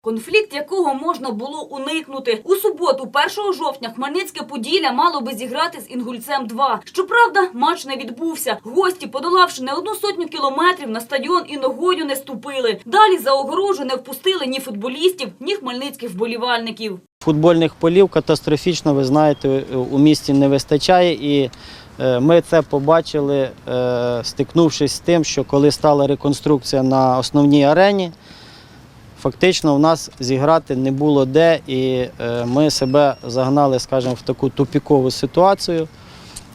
Конфлікт, якого можна було уникнути. У суботу, 1 жовтня, Хмельницьке Поділля мало би зіграти з Інгульцем-2. Щоправда, матч не відбувся. Гості, подолавши не одну сотню кілометрів, на стадіон і ногою не ступили. Далі за огорожу не впустили ні футболістів, ні хмельницьких вболівальників. Футбольних полів катастрофічно, ви знаєте, у місті не вистачає. І е, ми це побачили, е, стикнувшись з тим, що коли стала реконструкція на основній арені, фактично у нас зіграти не було де, і е, ми себе загнали, скажімо, в таку тупікову ситуацію,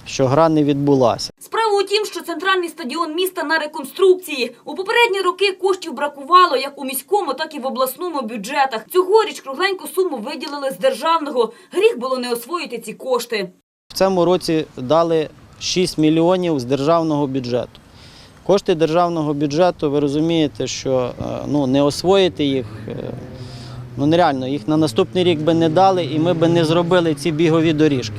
що гра не відбулася. Справа у тім, що центральний стадіон міста на реконструкції. У попередні роки коштів бракувало як у міському, так і в обласному бюджетах. Цьогоріч кругленьку суму виділили з державного. Гріх було не освоїти ці кошти. В цьому році дали 6 мільйонів з державного бюджету. Кошти державного бюджету, ви розумієте, що е, ну, не освоїти їх е, ну, нереально. Їх на наступний рік би не дали, і ми би не зробили ці бігові доріжки.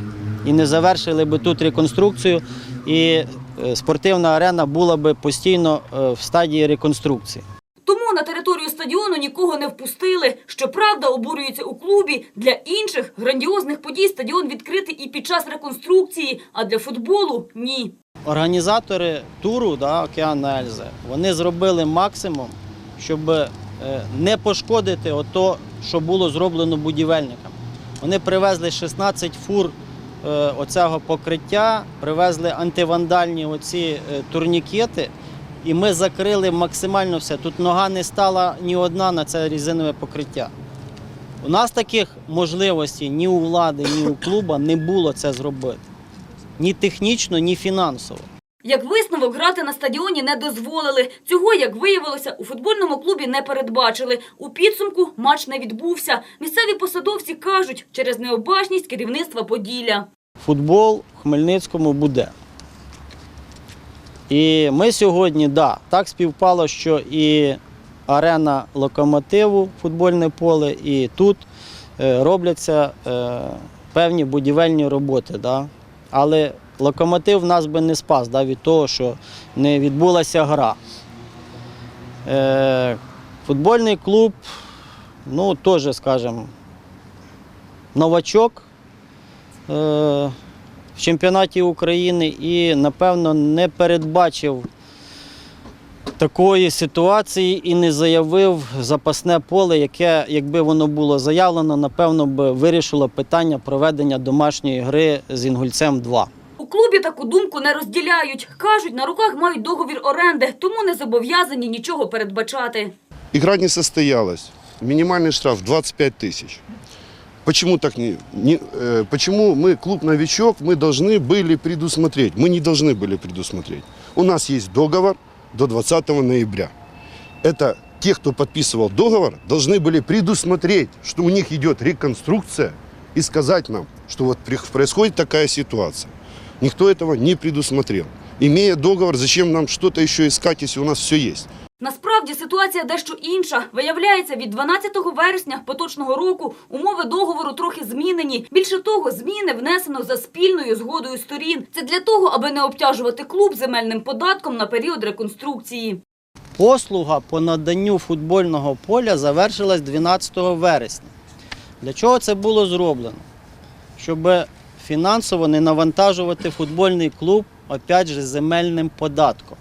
І не завершили би тут реконструкцію, і е, спортивна арена була би постійно в стадії реконструкції. Тому на територію стадіону нікого не впустили. Щоправда, обурюються у клубі. Для інших грандіозних подій стадіон відкритий і під час реконструкції, а для футболу – ні. Організатори туру да, Океан на Ельзе, вони зробили максимум, щоб е, не пошкодити ото, що було зроблено будівельниками. Вони привезли 16 фур е, оцього покриття, привезли антивандальні оці е, турнікети, і ми закрили максимально все. Тут нога не стала ні одна на це різинове покриття. У нас таких можливостей ні у влади, ні у клуба не було це зробити. Ні технічно, ні фінансово. Як висновок, грати на стадіоні не дозволили. Цього, як виявилося, у футбольному клубі не передбачили. У підсумку матч не відбувся. Місцеві посадовці кажуть, через необачність керівництва Поділля. Футбол в Хмельницькому буде. І ми сьогодні, да, так співпало, що і арена локомотиву, футбольне поле, і тут е, робляться е, певні будівельні роботи. Да. Але локомотив нас би не спас да, від того, що не відбулася гра. Е, футбольний клуб, ну, теж, скажімо, новачок е, в чемпіонаті України і, напевно, не передбачив такої ситуації і не заявив запасне поле, яке, якби воно було заявлено, напевно, б вирішило питання проведення домашньої гри з Інгульцем 2. У клубі таку думку не розділяють. Кажуть, на руках мають договір оренди, тому не зобов'язані нічого передбачати. Игра не состоялась. Минимальный штраф 25 тысяч. Почему так не, не э, почему мы клуб новичок мы должны были предусмотреть? Мы не должны были предусмотреть. У нас есть договор До 20 ноября. Это те, кто подписывал договор, должны были предусмотреть, что у них идет реконструкция и сказать нам, что вот происходит такая ситуация. Никто этого не предусмотрел. Имея договор, зачем нам что-то еще искать, если у нас все есть? Насправді ситуація дещо інша. Виявляється, від 12 вересня поточного року умови договору трохи змінені. Більше того, зміни внесено за спільною згодою сторін. Це для того, аби не обтяжувати клуб земельним податком на період реконструкції. Послуга по наданню футбольного поля завершилась 12 вересня. Для чого це було зроблено? Щоб фінансово не навантажувати футбольний клуб, опять же, земельним податком.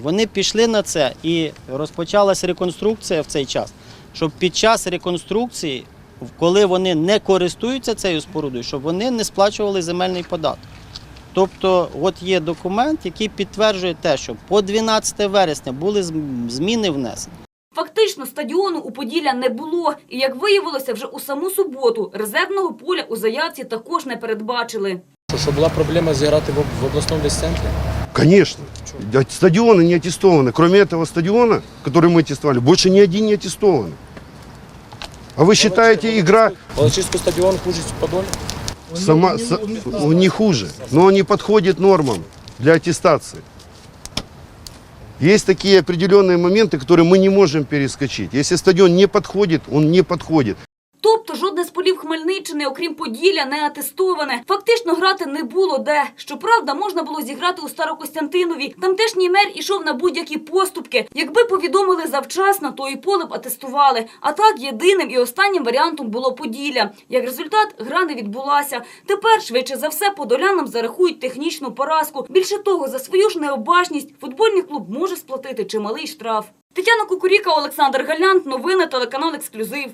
Вони пішли на це і розпочалась реконструкція в цей час, щоб під час реконструкції, коли вони не користуються цією спорудою, щоб вони не сплачували земельний податок. Тобто, от є документ, який підтверджує те, що по 12 вересня були зміни внесені. Фактично стадіону у Поділля не було. І як виявилося, вже у саму суботу резервного поля у заявці також не передбачили. Що, що була проблема зіграти в, об- в обласному десь-центрі? Конечно. Да, Стадионы не аттестованы. Кроме этого стадиона, который мы аттестовали, больше ни один не аттестован. А вы считаете, игра Волочиський стадіон хуже Подолі? сама с- ну, не хуже, но не подходит нормам для аттестации? Есть такие определенные моменты, которые мы не можем перескочить. Если стадион не подходит, он не подходит. Тобто жодне з полів Хмельниччини, окрім Поділля, не атестоване. Фактично грати не було де. Щоправда, можна було зіграти у Старокостянтинові. Тамтешній мер ішов на будь-які поступки. Якби повідомили завчасно, то і поле б атестували. А так єдиним і останнім варіантом було Поділля. Як результат, гра не відбулася. Тепер швидше за все подолянам зарахують технічну поразку. Більше того, за свою ж необачність футбольний клуб може сплатити чималий штраф. Тетяна Кукуріка, Олександр Галянт. Новини телеканал Ексклюзив.